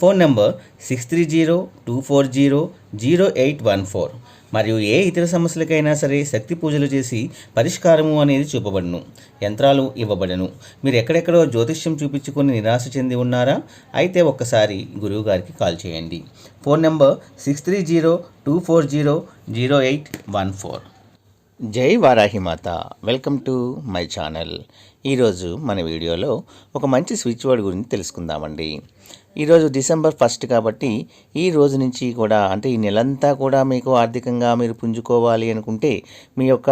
Phone number six three zero two four zero zero eight one four మరియు ఏ ఇతర సమస్యలకైనా సరే శక్తి పూజలు చేసి పరిష్కారము అనేది చూపబడును. యంత్రాలు ఇవ్వబడను. మీరు ఎక్కడెక్కడో జ్యోతిష్యం చూపించుకొని నిరాశ చెంది ఉన్నారా? అయితే ఒక్కసారి గురువు గారికి కాల్ చేయండి. Phone number six three zero two four zero zero eight one four జై Varahimata welcome to my channel. ఈరోజు మన వీడియోలో ఒక మంచి స్విచ్ బోర్డ్ గురించి తెలుసుకుందామండి. ఈరోజు డిసెంబర్ ఫస్ట్ కాబట్టి ఈ రోజు నుంచి కూడా అంటే ఈ నెలంతా కూడా మీకు ఆర్థికంగా మీరు పుంజుకోవాలి అనుకుంటే మీ యొక్క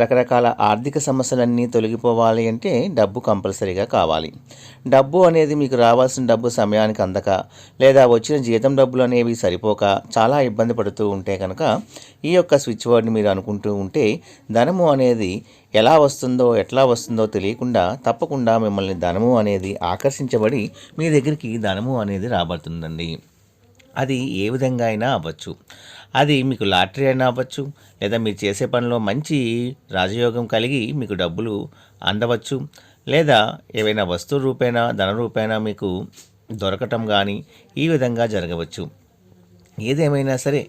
రకరకాల ఆర్థిక సమస్యలన్నీ తొలగిపోవాలి అంటే డబ్బు కంపల్సరీగా కావాలి. డబ్బు అనేది మీకు రావాల్సిన డబ్బు సమయానికి అందక లేదా వచ్చిన జీతం డబ్బులు అనేవి సరిపోక చాలా ఇబ్బంది పడుతూ ఉంటే కనుక ఈ యొక్క స్విచ్ బోర్డ్ని మీరు అనుకుంటూ ఉంటే ధనము అనేది ఎలా వస్తుందో ఎట్లా వస్తుందో తెలియకుండా తప్పకుండా మిమ్మల్ని ధనము అనేది ఆకర్షించబడి మీ దగ్గరికి ధనము అనేది రాబడుతుందండి. అది ఏ విధంగా అయినా అవ్వచ్చు. అది మీకు లాటరీ అయినా అవ్వచ్చు లేదా మీరు చేసే పనిలో మంచి రాజయోగం కలిగి మీకు డబ్బులు అందవచ్చు లేదా ఏవైనా వస్తు రూపేణా ధన రూపేణా మీకు దొరకటం కానీ ఈ విధంగా జరగవచ్చు. ఏదేమైనా సరే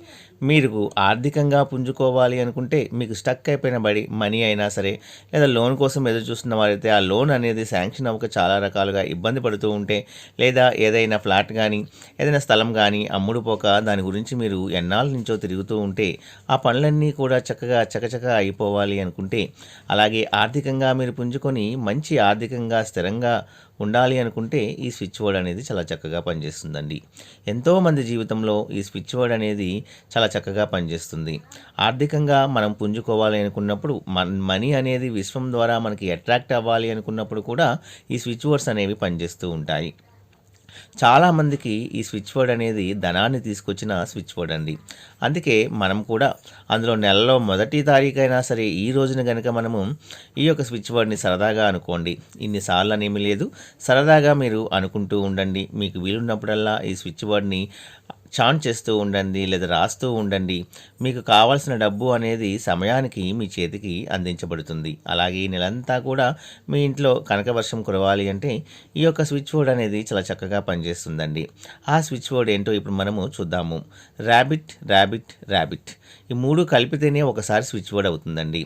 మీరు ఆర్థికంగా పుంజుకోవాలి అనుకుంటే మీకు స్టక్ అయిపోయిన బడి మనీ అయినా సరే లేదా లోన్ కోసం ఎదురు చూస్తున్న వారైతే ఆ లోన్ అనేది శాంక్షన్ అవ్వక చాలా రకాలుగా ఇబ్బంది పడుతూ ఉంటే లేదా ఏదైనా ఫ్లాట్ కానీ ఏదైనా స్థలం కానీ అమ్ముడుపోక దాని గురించి మీరు ఎన్నాళ్ళ నుంచో తిరుగుతూ ఉంటే ఆ పనులన్నీ కూడా చక్కగా చకచక అయిపోవాలి అనుకుంటే అలాగే ఆర్థికంగా మీరు పుంజుకొని మంచి ఆర్థికంగా స్థిరంగా ఉండాలి అనుకుంటే ఈ స్విచ్ బోర్డ్ అనేది చాలా చక్కగా పనిచేస్తుందండి. ఎంతోమంది జీవితంలో ఈ స్విచ్ బోర్డ్ అనేది చాలా చక్కగా పనిచేస్తుంది. ఆర్థికంగా మనం పుంజుకోవాలి అనుకున్నప్పుడు మన మనీ అనేది విశ్వం ద్వారా మనకి అట్రాక్ట్ అవ్వాలి అనుకున్నప్పుడు కూడా ఈ స్విచ్ బోర్డ్స్ అనేవి పనిచేస్తూ ఉంటాయి. చాలామందికి ఈ స్విచ్ బోర్డ్ అనేది ధనాన్ని తీసుకొచ్చిన స్విచ్ బోర్డ్ అండి. అందుకే మనం కూడా అందులో నెలలో మొదటి తారీఖు అయినా సరే ఈ రోజున కనుక మనము ఈ యొక్క స్విచ్ బోర్డ్ని సరదాగా అనుకోండి. ఇన్నిసార్లు అనేమి లేదు. సరదాగా మీరు అనుకుంటూ ఉండండి. మీకు వీలున్నప్పుడల్లా ఈ స్విచ్ బోర్డ్ని చాన్ చేస్తూ ఉండండి లేదా రాస్తూ ఉండండి. మీకు కావాల్సిన డబ్బు అనేది సమయానికి మీ చేతికి అందించబడుతుంది. అలాగే ఈ నెలంతా కూడా మీ ఇంట్లో కనక వర్షం కురవాలి అంటే ఈ యొక్క స్విచ్ బోర్డ్ అనేది చాలా చక్కగా పనిచేస్తుందండి. ఆ స్విచ్ బోర్డ్ ఏంటో ఇప్పుడు మనము చూద్దాము. ర్యాబిట్ ర్యాబిట్ ర్యాబిట్ ఈ మూడు కలిపితేనే ఒకసారి స్విచ్ బోర్డ్ అవుతుందండి.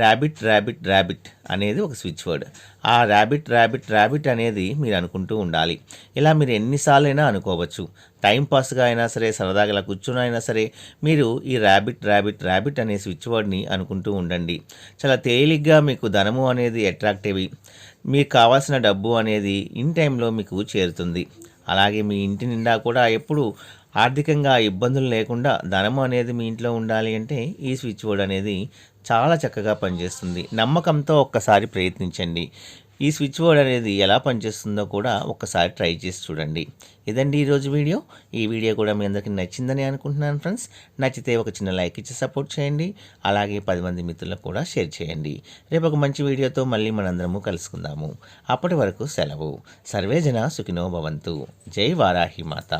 ర్యాబిట్ ర్యాబిట్ ర్యాబిట్ అనేది ఒక స్విచ్ వర్డ్ ఆ ర్యాబిట్ ర్యాబిట్ ర్యాబిట్ అనేది మీరు అనుకుంటూ ఉండాలి. ఇలా మీరు ఎన్నిసార్లైనా అనుకోవచ్చు. టైంపాస్గా అయినా సరే సరదాగా ఇలా కూర్చుని అయినా సరే మీరు ఈ ర్యాబిట్ ర్యాబిట్ ర్యాబిట్ అనే స్విచ్ వర్డ్ని అనుకుంటూ ఉండండి. చాలా తేలిగ్గా మీకు ధనము అనేది అట్రాక్టివ్ మీకు కావాల్సిన డబ్బు అనేది ఇన్ టైంలో మీకు చేరుతుంది. అలాగే మీ ఇంటి నిండా కూడా ఎప్పుడు ఆర్థికంగా ఇబ్బందులు లేకుండా ధనం అనేది మీ ఇంట్లో ఉండాలి అంటే ఈ స్విచ్ బోర్డ్ అనేది చాలా చక్కగా పనిచేస్తుంది. నమ్మకంతో ఒక్కసారి ప్రయత్నించండి. ఈ స్విచ్ బోర్డ్ అనేది ఎలా పనిచేస్తుందో కూడా ఒక్కసారి ట్రై చేసి చూడండి. ఇదండి ఈరోజు వీడియో. ఈ వీడియో కూడా మీ అందరికీ నచ్చిందని అనుకుంటున్నాను ఫ్రెండ్స్. నచ్చితే ఒక చిన్న లైక్ ఇచ్చి సపోర్ట్ చేయండి. అలాగే పది మంది మిత్రులకు కూడా షేర్ చేయండి. రేపు ఒక మంచి వీడియోతో మళ్ళీ మనందరము కలుసుకుందాము. అప్పటి వరకు సెలవు. సర్వేజన సుఖినో భవంతు. జై వారాహి మాత.